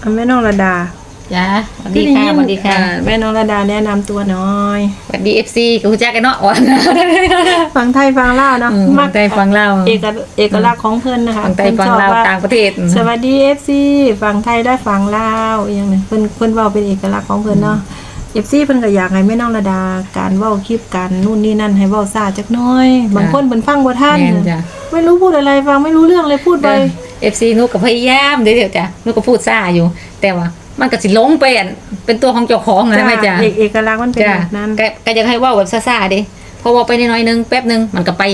เอาแม่น้องระดาจ้าสวัสดีค่ะสวัสดีค่ะอ่าแม่น้องระดาแนะนำตัวหน้อยสวัสดีเอฟซีกับคุณแจ๊กกันเนาะวัน ฟังไทยฟังลาวเนาะอืมฟังไทยฟังลาวเอกเอกลักษณ์ของเพิ่นนะคะฟังไทยฟังลาวต่างประเทศ สวัสดี FC ฟังไทยได้ฟังลาวอหย่างนี้เพิ่นเพิ่นเว้าเป็นเอกลักษณ์ของเพิ่นเนาะ FC เพิ่นก็อยากให้แม่น้องระดาการเว้าคลิปกันนู่นนี่นั่นให้เว้าซ่าจักหน่อย บางคนเพิ่นฟังบ่ทันแม่นจ้ะ ไม่รู้พูดอะไรฟังไม่รู้เรื่องเลยพูดไปเอฟซีนุกกับพยายามเดี๋ยวๆจ้ะนุกก็พูดซ่าอยู่ แต่ว่ามันก็สิหลงไปอันเป็นตัวของเจ้าของนะแม่จ้ะเอกเอกลักษณ์มันเป็นจ้ะแบบนั้นก็ก็จะให้เว่าแบบซ่าๆเดิพอเว่าไปน้อยๆนึงแป๊บนึงมันก็ไป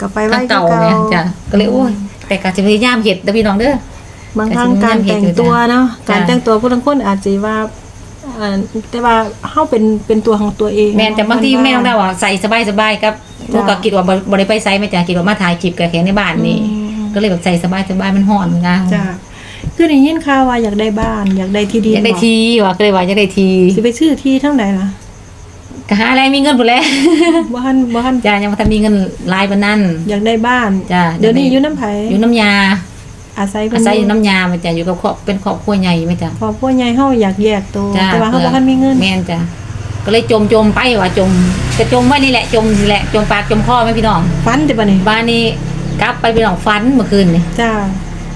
ก็ไปไว้ทางที่เก่าเนี่ยจ้ะก็เลยโอ้ยแต่ก็จะพยายามเห็ดเด้อพี่น้องเด้อ บางครั้งการแต่งตัวเนาะจ้ะการแต่งตัวผู้บางคนอาจจะว่า อ่าแต่ว่าเฮาเป็นเป็นตัวของตัวเองแม่นแต่บางทีแม่ต้องได้ว่าใส่สบายๆครับนุกก็คิดว่าบ่บ่ได้ไปไซแม่จ้ะคิดว่ามาถ่ายคลิปกับแค่ในบ้านนี่ก็เลยแบบใส่สบายๆมันห่อนนะจ้ะคือได้ยินข่าวว่าอยากได้บ้าน อยากได้ที่ดินอยากได้บอกทีว่ะก็เลยว่าอยากได้ทีสิไปซื้อที่ทั้งใดล่ะก็หาอะไรมีเงินหมดแล้วบ่ทันบ่ทันจ้ายังมาทำมีเงินหลายปานนั้นอยากได้บ้านจ้ะเดี๋ยวนี้อยากได้อยู่น้ำไผอยู่น้ำยา อาศัยอาศัยอยู่น้ำยามันจะอยู่กับครอบเป็นครอบครัวใหญ่ไหมจ้ะพอพวกใหญ่เฮาอยากแยกตัวจ้าแต่ว่าเฮาบ่ทันมีเงินแม่นจ้ะก็เลยจมจมไปว่าจมจะจมไว้นี่แหละจมนี่แหละจมปากจมคอไหมพี่น้องฟันติบ่นี่บ้านนี้กลับไปพี่น้องฟันเมื่อคืนนี่จ้า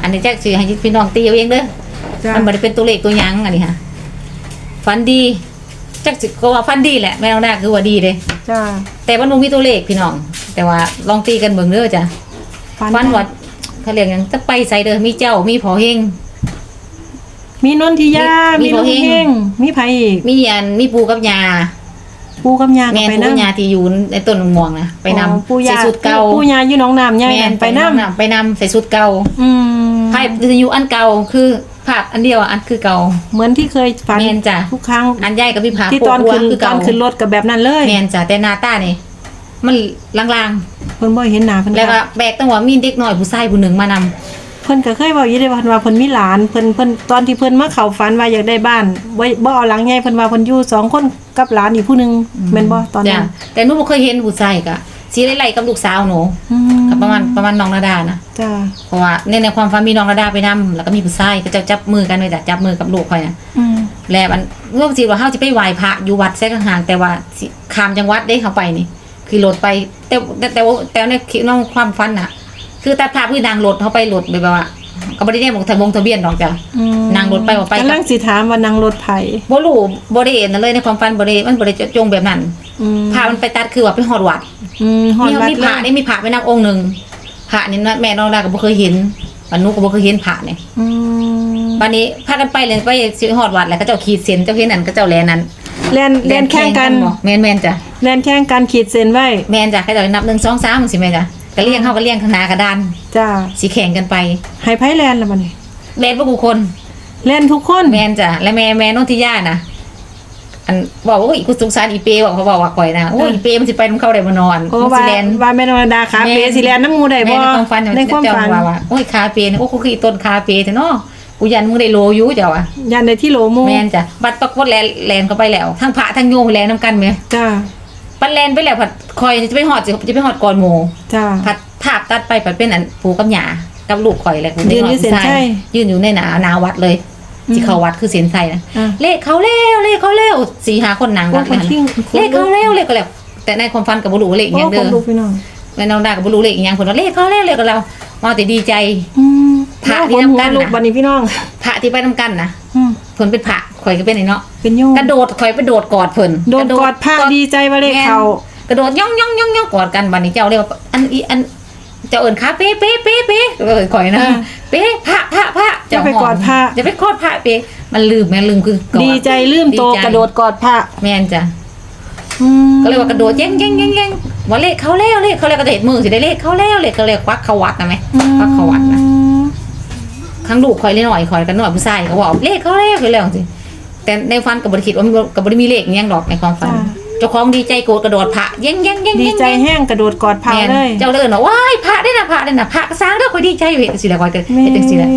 อันนี้แจ๊กสื่อให้พี่น้องตีเอาเองเด้อจ้ามันไม่ได้เป็นตัวเลขตัวหยังอันนี้ค่ะฟันดีแจ๊กสิก็ว่าฟันดีแหละแม่น้องดาคือว่าดีเลยจ้าแต่มันบ่มีตัวเลขพี่น้อง แต่ว่าลองตีกันเบิ่งเด้อจ้ะฟันวัด เขาเรียกหยังจะไปใส่เด้อมีเจ้ามีพอเฮง มีนนทิยา มีมีลุงมีเฮงมีไผอีกมีอันมีปูกับยาปูกับยาก็แม่นไปปูนำกับยาที่อยู่ในต้นมะม่วงนะไปนำปูยาใส่สุดเก่าปูยาอยู่หนองน้ำใหญ่แม่นั่นนไปนำนำไปนำใส่สุดเก่าอืมไพ่จะอยู่อันเก่าคือภาพอันเดียวอะอันคือเก่า เหมือนที่เคยฝันแม่นจ้ะ ทุกครั้ง อันใหญ่กับพี่ผาที่ตอนโปะขึ้นหัวคือตอเก่านขึ้นรถกับแบบนั้นเลย แม่นจ้ะแต่หนาตานี่มันลาง เพิ่นบ่เห็นหน้าเพิ่นๆแล้วก็ค่ะแบกตั้งว่ามีเด็กน้อยผู้ชายผู้หนึ่งมานำเพิ่นก็เคยเว้าอยู่ได้ว่าเพิ่นว่าเพิ่นมีหลานเพิ่นเพิ่นตอนที่เพิ่นมาเข้าฝันว่าอยากได้บ้านบ่บ่เอาหลังใหญ่เพิ่นว่าเพิ่นอยู่สองคนกับหลานอีกผู้หนึงแม่นบ่ตอนนั้จ้ะนแต่หนูบ่เคยเห็นผู้ชายกะสีไล่ๆกับลูกสาวหนูอืมกับประมาณประมาณน้องนาดานะ จ้าเพราะว่าในในความฝันมีน้องระดาไปนำแล้วก็มีผู้ชายก็จะจับมือกันเลยจ้ะจับมือกับลูกคอยนะอืมแล้วมันเรื่องสิว่าเฮาสิไปไหว้พระอยู่วัดแซกห่างๆแต่ว่าสิข้ามจังหวัดได้เข้าไปนี่ คือรถไปแต่แต่แต่ว่าแต่ในน้องความฝันน่ะ คือแต่พระพื้นนางรถเขาไปรถแบบว่าก็บ่ได้ได้บอกทะบงทะเบียนดอกจ้ะอืมนั่งรถไปว่าไปกำลังสิถามว่านั่งรถไผบ่รู้บ่ได้เห็นนั่นเลยในความฝันบ่ได้มันบ่ได้จงแบบนั้นอืมพระมันไปตัดคือว่าไปฮอดวัดอืมฮอดมีวัดมีพเลระยนี่มีพระไปนั่งองค์หนึงพระนี่นะแม่น้องดาก็บ่เคยเห็นวันนู้ก็บ่เคยเห็นพระเนี่ยอืมวันนี้พากันไปเลยไปสิฮอดวัดแล้วก็เจ้าขีดเส้นเจ้าเห็นนั่นก็เจ้าแลนั่น เล่นเล่นแข่งกันบ่แม่นแม่นจ้ะเล่นแข่งกันขีดเส้นไว้แม่นจ้ะเขาเจ้านับ1 2 3สิแม่จ้ะก็เลี้ยงเฮาก็เลี้ยงข้างหน้ากระดานจ้าสิแข่งกันไปให้ไผแลนล่ะบัดนี้เล่นบ่กูคน เล่นทุกคนแม่นจ้ะและแม่แม่น้องทิยานะอันบอกว่าโอ้ยกูสงสารอีเปบอกเขาบอกว่าข่อยนะโอ้ยอีเปมันสิไปนํเขาได้บ่นอนโอ้มันว่าสิแลนว่าแม่นวดาขาแม่เปสิแลนน้ำงูได้บ่แม่ในความฝันในความเจ้าฝันว่าว่าโอ้ยคาเปนี่โอ้กูคืออีต้นคาเปแท้เนาะ กูยันมึงได้โลอยู่เจ้าอะยันในที่โหลหมูแม่นจ้ะบัดตกวัดแลนแลนเข้าไปแล้วทั้งพระทั้งโยมแลนนํกันแม่จ้าปันแลนไปแล้วผัดคอยจะไปฮอดสิจะไปฮอดก่อนหมู่จ้าผัดภาพตัดไปผัดเป็นอันปู่กับหยากับลูกข่อยแหละกูได้ยืนอยู่ฮดเส้นชัยยืนอยู่ในหนาหนาวัดเลยอืมที่เขาวัดคือเสียนไทยนะอะเลขเขาเร็วเลขเขาเร็วสี่หาคนนางโอ้วัดคนนะทิ้งเลขเขาเร็วเลขก็แล้วแต่ในความฝันกับบุรุษเลขอโอ้ย่างคเด้นอลูกพี่น้องแม่น้องดากับบุรุษเลขอย่างคนว่าเลขเขาเร็วเลขก็แล้วมาแต่ดีใจอืม พระโอ้ที่คนหัวนำกันลูกน่ะบัดนี้พี่น้อง พระที่ไปนํกันนะอืมเพิ่นเป็นพระข่อยก็เป็นไอ้เนาะเป็นโยมกระโดดข่อยไปโดดกอดเพิ่นโดนกอดผ้าดีใจว่าเลขเขากระโดดย่องย่องย่องย่องกอดกันบัดนี้เจ้าเรียกว่าอันอีอันเจ้าเอิญขาเป๊ะเป๊ะเป๊ะเป๊ะเออข่อยนะเป๊ะพระพระพระจะไปกอดผ้าจะไปกอดพระเป๊ะมันลืมแม่ลืมคือกอดีใจลืมโตดีใจกระโดดกอดผ้าแม่นจ้ะอืมก็เลยว่ากระโดดแย่งแย่งแย่งแย่งว่าเลขเขาแล้วเลขเขาแล้วก็จะเห็นมือสิได้เลขเขาแล้วเลขเขาแล้วควักเขาวัดนะไหมควักเขาวัดนะ ครั้งลูกคอยเล่นหน่อยคอยกันหน่อยผู้ชายเขาบอกเลขเขาแล้วคือแล้วสิแต่ในฟันกับบริคิดว่ากับบริมีเลขอิหยังดอกในความฝันเจ้าของดีใจโกรธกระโดดพระแย่งแย่งแย่งดีแย่งใจแย่งแห้งกระโดดกอดผ้าแม่นเลย เจ้าเลยเนาะว้ายพระได้นะพระได้นะพระก็สร้างเด้อคอยดีใจอยู่เห็นสิแล้วคอยก็เห็นจังสิแหละ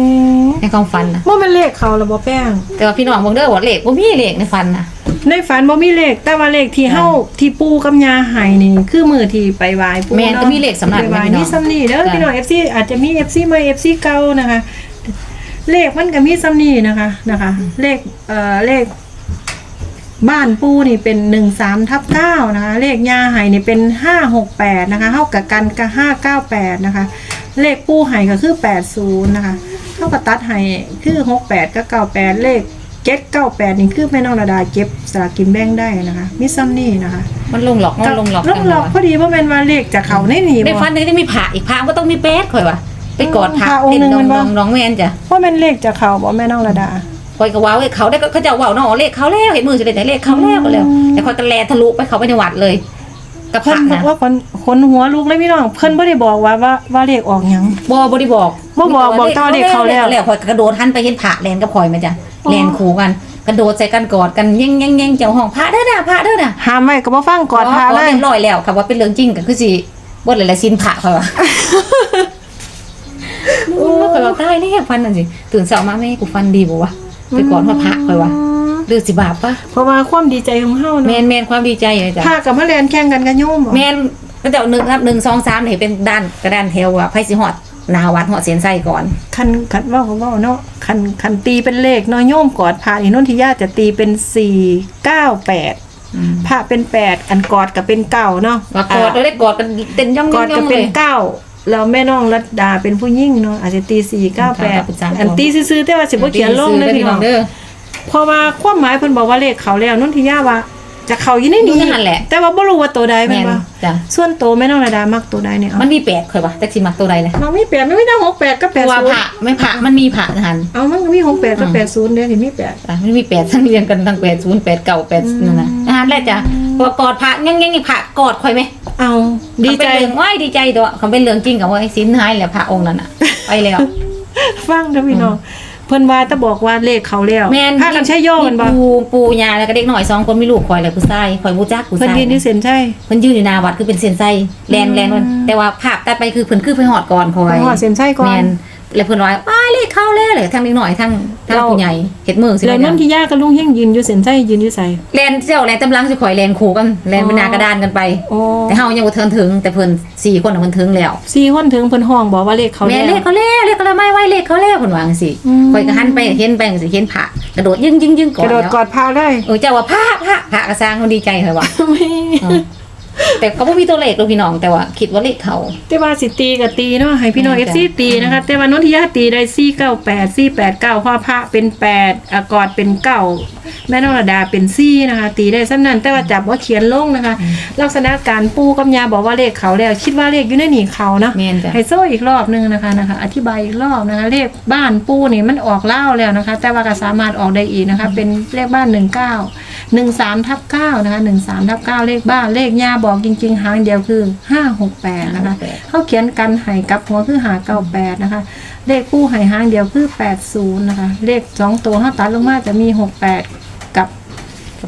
ในความฝันนะว่ามันเลขเขาระบ่แป้ง แต่ว่าพี่น้องบอกเด้อว่าเลขบ่มีเลขในฝันนะในฝันบ่มีเลขแต่ว่าเลขที่จ้ะเฮาที่ปูกับยาให้นี่คือมือที่ไปไหว้ปูแม่นนาะก็มีเลขสำนักไปไหว้นะพี่น้องนี่สำนีเด้อจ้ะพี่น้อง FC อาจจะมี FC ใหม่ FC เก่านะคะ เลขมันก็มีซ้ำนี่นะคะนะคะ เลขเอ่อเลข บ้านปูนี่เป็นหนึ่งสามทับเก้านะคะ เลขยาไห่นี่เป็นห้าหกแปดนะคะเท่ากับกันกับห้าเก้าแปดนะคะ เลขปูไห่ก็คือแปดศูนย์นะคะเท่ากับตัดไห่คือหกแปดกับเก้าแปดเลขเจ็ดเก้าแปดนี่คือแม่น้องระดาเก็บสลากกินแบ่งได้นะคะมิซัมนี่นะคะ มันลงหลอกมันลงหลอกลงหลอกพอดีว่าเป็นว่าเลขจากเขาในนี่ได้บ่ฟันได้มีผ่าอีกผ่าก็ต้องมีเป็ดข่อยว่ะ ไปกอดผ่าผ่าองค์เต้นหนึ่งน้องมันบ่น้องน้องแม่นจ้ะว่าเป็นเลขจากเขาบอกแม่น้องระดาข่อยก็ว้าวเขาได้ก็เขาจะว้าวน้องเลขเขาแล้วเห็นมือจะได้แต่เลขเขาแล้วก็แล้วแต่ข่อยก็แลทะลุไปเขาไปในวัดเลยกับเพิ่ผ่านบอกนะว่าคนคนหัวลูกเลยพี่น้อง เพิ่นไม่ได้บอกว่าว่าว่าเลขออกหยังบ่บ่ได้บอกบ่บอกบอกแต่ว่าเลขเขาแล้ว แล้วข่อยก็กระโดดหันไปเห็นผ่าแลนกับข่อยมาจ้ะแลนคู่กัน กระโดดใส่กันกอดกันแย่งแย่งแย่งเจ้าห้องพระเด้อน่ะพระเด้อน่ะห้ามไว้ก็บ่ฟังกอดพาเลยเรียบร้อยแล้วค่ะว่าเป็นเรื่องจริงก็คือสิบ่หลายๆสินพระข่อยว่า โอ้ข่อยว่าตายแน่ฟันนั่นสิตื่นเช้ามาแม่กูฟันดีบ่วะไปกอดพระพระข่อยว่าหรือสิบาปปะเพราะว่าความดีใจของเฮาแมเนาะนแมนความดีใจเลยจ้ะ พากับมะแลนแข่งกันกับโยมบ่แมนก็เดี๋ยวหนึ่งครับหนึ่งสองสามเนี่ยเป็นด้านกระดานแถวว่าไพ่สิฮอดหนาวัดฮอดเสียนไส้ก่อนคันคันเว้าก็เว้าเนาะคันคันตีเป็นเลขเนาะโยมกอดพาอีนนทิยาจะตีเป็น498พระเป็นแปดอันกอดก็เป็นเก้าเนาะว่ากอดเราได้กอดกันเต้นย่องกย่ออดงย่ก็องเป็เลนยเก้า แล้วแม่น้องรัตดาเป็นผู้หญิงเนาะอาจจะตีสี่เก้าแปดเป็นสามตัวอันตีซื่อๆแต่ว่าสิบ่เขียนลงเด้อพี่น้องเด้อเพราะว่าความหมายเพิ่นบอกว่าเลขเขาแล้วนนทิยาว่า จะเขาอยู่ในอยู่นี้ในนั่นแหละ แต่ว่าบ่รู้ว่าตัวใดแมแม่นนบ่จ้ะส่วนตัวแม่น้องระดามักตัวใดเนี่ยเอามันมีแปดข่อยว่าแต่สิมักตัวใดเลยมันมีแปดมันไม่ได้หกแปดก็เพแปดราะว่าศูนพระย์ไม่พระมันมีพระหัน เอามันก็มีหกแปดก็แปดศูนย์เด้ที่มีแปด อะมันมีแปดทั้งเรียงกันทั้งแปดศูนย์แปดเก้าแปดนั่นนะอาหารแรกจ้ะพอกอดพระยังยังพระกอดข่อยไหมเอาดีใจ เขาเป็นเรื่องว้ายดีใจตัวเขาเป็นเรื่องจริงกับว่าไอ้สินหายแหละพระองค์นั้นน่ะไปแล้ว ฟังเด้อพี่น้อง เพิ่นว่าแตะบอกว่าเลขเขาแล้วแม่นพากันใช้โยมันบ่ปูปูยาแล้วก็เด็กหน่อยสองคนมีลูกข่อยแล้วผู้ชายข่อยบูจักผู้เพิ่นชายยืนอยู่เส้นใช่เพิ่นยืนอยู่หน้าวัดคือเป็นเส้นไส้แลนแลนมันแต่ว่าภาพตัดไปคือเพิ่นคือไปหอดก่อนข่อย หอดเส้นใช่ก่อนแม่น แล้วเพิ่นว่าอ้ายเลขเข้าแล้วเลยทั้งเด็กหน่อยทั้งทั้งเราผู้ใหญ่เฮ็ดมือสิแล้วแม่นั่นนที่ย่ากับลุงเฮงยืนอยู่เส้นใช่ยืนอยู่ใส่แลนเจ้าแลนตำลังสิข่อยแลนคู่กันแลนไปหน้ากระดานกันไปโอ้แต่เฮายังบ่เทินถึง แต่เพิ่นสี่คนน่ะเพิ่นถึงแล้วสี่คนถึงเพิ่นห้องบอกว่าเลขเขาแม่แล้วเลขเขาแล้วเลขเขาแล้วไม่ไหวเลขเขาแล้วเพิ่นว่าจังซี่อืมข่อยก็หันไปเห็นไปจังซี่เห็นพระกระโดดยึงยึงยึงก่อกนระโดดแล้วกอดพาได้เออเจ้าว่าพระพระพระกระสร้างคนดีใจเหรอวะอืม แต่เขาบ่มีตัวเลขเลยพี่น้องแต่ว่าคิดว่าเลขเขา แต่ว่าสิตีกับตีเนาะให้พี่น้องแม่เอนฟซีตีนะคะแต่ว่านนทิยาตีได้สี่เก้าแปดสี่แปดเก้าพ่อพระเป็นแปดอากอดเป็นเก้าแม่นรดาเป็นสี่นะคะ ตีได้ซ้ำนั้นแต่ว่าจับว่าเขียนลงนะคะ ลักษณะการปูกับยาบอกว่าเลขเขาแล้วคิดว่าเลขอยู่ในหนีเขาเนาะแม่นจ้ะ ให้โซ่อีกรอบหนึงนะคะนะคะ อธิบายอีกรอบนะคะ เลขบ้านปูนี่มันออกเล่าแล้วนะคะ แต่ว่าก็สามารถออกได้อีกนะคะ เป็นเลขบ้านหนึ่งเก้า หนึ่งสามทับเก้านะคะหนึ่งสามทับเก้าเลขบ้านเลขยาบอกจริง ๆ หางเดียวคือห้าหกแปดนะคะเขาเขียนกันไห้กับหัวคือหาเก้าแปดนะคะ เลขคู่ไห้หางเดียวคือแปดศูนย์นะคะ เลขสองตัวห้าตัดลงมาจะมีหกแปดกับ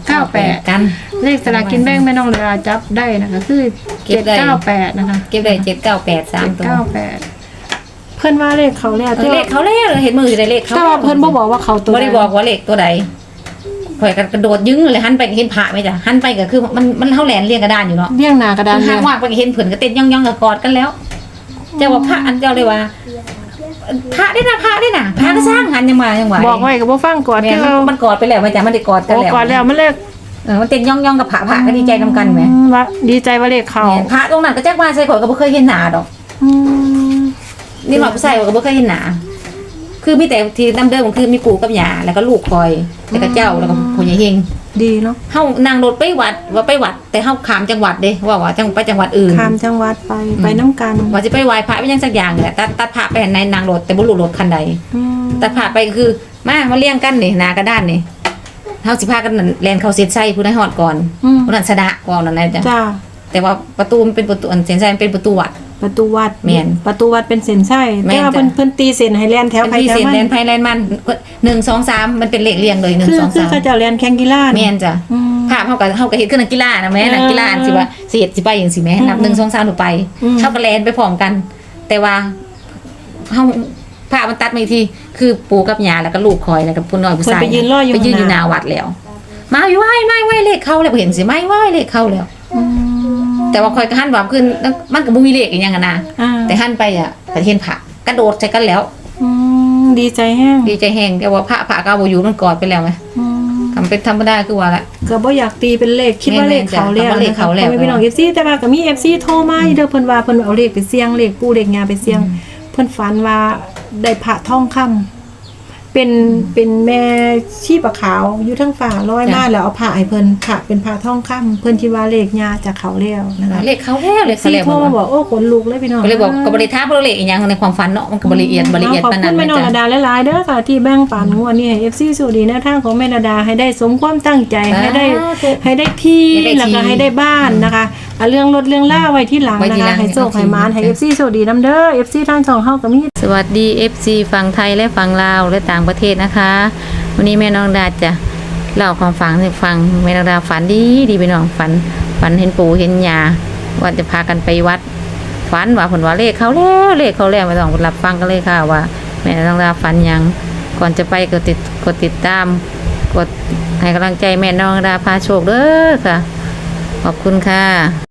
เก้าแปดกัน เลขสลากกินแบ่งไม่น้องเวลาจับได้นะคะ คือเก็เจ็บดได้เก้าแปดนะคะเก็บได้เจ็ดเก้าแปดสามตัวเก้าแปดเพื่อนว่าเลขเขาแล้วเออเลขเขาแล้วเห็นมือสิได้เลขเขาแต่ว่าเพื่อนบ่บอกว่าเขาตัวบ่ได้บอกว่าเลขตัวใด ข่อยก็กระโดดยึงเลยหันไปเห็นพระไหมจ้ะหันไปก็คือมันมันเท่าแหลนเรียงกระดานอยู่เนาะเรียงหน้ากระดานคือเลห่ายงว่างไปก็เห็นเผื่นก็เต้นย่องย่องกับกอดกันแล้วเจ้าว่าพระอันเจ้าเลยว่าพระได้นะพระได้นะพระก็สร้างหันยังมายังไหวบอกไว้กับว่าฟังก่อนแม่ที่มันเรามันกอดไปแล้วไหมจ้ะมันได้กอดกันโอ้แล้วก่อนแล้วมันเลขเออมันเต้นย่องย่องกับพระพระก็ดีใจนำกันไหม อืว่าดีใจว่าเลขเขาแม่นพระตรงนั้นก็แจ้งว่าใส่ข่อยก็บ่เคยเห็นหน้าดอก อืมนี่หมอผู้ใส่ข่อยก็บ่เคยเห็นหน้า คือมีแต่ที่นํเดิมคือมีปู่กับย่าแล้วก็ลูกคอยแล้วก็เจ้าแล้วก็พ่อใหญ่เฮงดีเนาะเฮานั่งรถไปวัดว่าไปวัด แต่เฮาข้ามจังหวัดเด้ว่าว่าจังไปจังหวัดอื่นข้ามจังหวัดไปไปน้ำกันว่าจะไปไหว้พระไปยังสักอย่างแหละตัดตัดพระไปในนางรถแต่บ่รู้รถคันใดอืมตัดพระไปก็คือมามาเลี้ยงกันนี่หนากระด้านนี่เฮาสิพากันนั่นแลนเข้าเสียนไส้ผู้ใดฮอดก่อนอืมผู้นั้นสะดะก่อนนั่นแหละจ้ะจ้าแต่ว่าประตูมันเป็นประตูอันเสียนไส้มันเป็นประตูวัด ประตูวัดแม่น ประตูวัดเป็นเส้นใช่แม่แต่นว่าจ้ะเพิ่นเพิ่นตีเส้นให้แล่นแถวเป็นไปที่แถวเสียนมัแลนนไพแลนมันหนึ่งสองสามมันเป็นเลขเรียงเลยหนึ่งคือสองคือสามเขาเจะเรียนแข่งกีฬาแม่นจ้ะอืม ภาพเฮาก็เฮาก็เฮ็ดคือนักกีฬานะแม่นักกีฬาอันสิว่าสิเฮ็ดสิไปจังซี่แม่นับอืม1 2 3ถูกไปอืมเฮาก็แลนไปพร้อมกัน แต่ว่าเฮาภาพมันตัดมาอีกทีคือปู่กับย่าแล้วก็ลูกคอยแล้วก็ผู้น้อยผู้เพิ่นชายไปยืนรออยู่ไปยืนอยู่หข้างหน้าน้าวัดแล้ว มาอยู่ไหว้ไม่ไหว้เลขเข้าแล้วบ่เห็นสิไม่ไหว้เลขเข้าแล้ว อืม แต่ว่าคอยก็หันว่าขึ้นมันก็บ่มีเลขอีหยังอะนะอ่าแต่หันไปอะก็เห็นพระกระโดดใส่กันแล้ว อืมดีใจแห้งดีใจแห้งแต่ว่าพระพระก็เอาบ่อยู่มันกอดไปแล้วไหมอืมทำเป็นธรรมดาคือว่าละ ก็บ่อยากตีเป็นเลขคิดว่าเลขเขาแล้วแม่นๆจ้ะคิดว่าเลขนะคะเขาแล้ว พ่อแม่พี่น้อง FC แต่ว่าก็มี FC โทรมาอยู่เด้อเพิ่นว่าเพิ่นเอาเลขไปเสี่ยงเลขปู่เลขยาไปเสี่ยง เพิ่นฝันว่าได้พระทองคำ เป็นเป็นแม่ชีปะขาวอยู่ทั้งฝ่าร้อยมาแล้วเอาผ้าให้เพิ่นพระเป็นพระทองคำเพิ่นคิดว่าเลขยาจากเขาแล้วนะคะเลขเขาแล้วเลขเขาซีแล้วโทรมาบอกโอ้ขนลุกเลยพี่น้องก็เลยบอกกับบริท้าเพราะเลขอีกอย่างในความฝันเนาะมันก็บริเอียดบริเอียดขอบปานคุนั้ณนแม่น้องจ้ะ ระดาหลายๆเด้อค่ะที่แบ่งปันงวดนี้ให้ FC สุดีแนวทางของแม่ระดาให้ได้สมความตั้งใจให้ได้สาธุให้ได้ที่ให้ได้ที่แล้วก็ให้ได้บ้านนะคะ เอาเรื่องรถเรื่องล่าไว้ที่หลังไว้ที่นะหลัคะงให้โชคเอาที่ให้มานให้จ้ะ FC สุดีนํเด้อ FC ทางช่องเฮาก็มี สวัสดี FC ฝั่งไทยและฝั่งลาวและต่างประเทศนะคะ วันนี้แม่น้องดาจะเล่าความฝันให้ฟังแม่น้องดาฝันดีดีไปน้องฝันฝันเห็นปู่เห็นยาว่าจะพากันไปวัดฝันว่าผลว่าเลขเขาแล้วเลขเขาแล้วไม่ต้องรับฟังกันเลยค่ะว่า แม่น้องดาฝันหยังก่อนจะไปกดติดกดติดตาม กดให้กำลังใจแม่น้องดาพาโชคเด้อค่ะ ขอบคุณค่ะ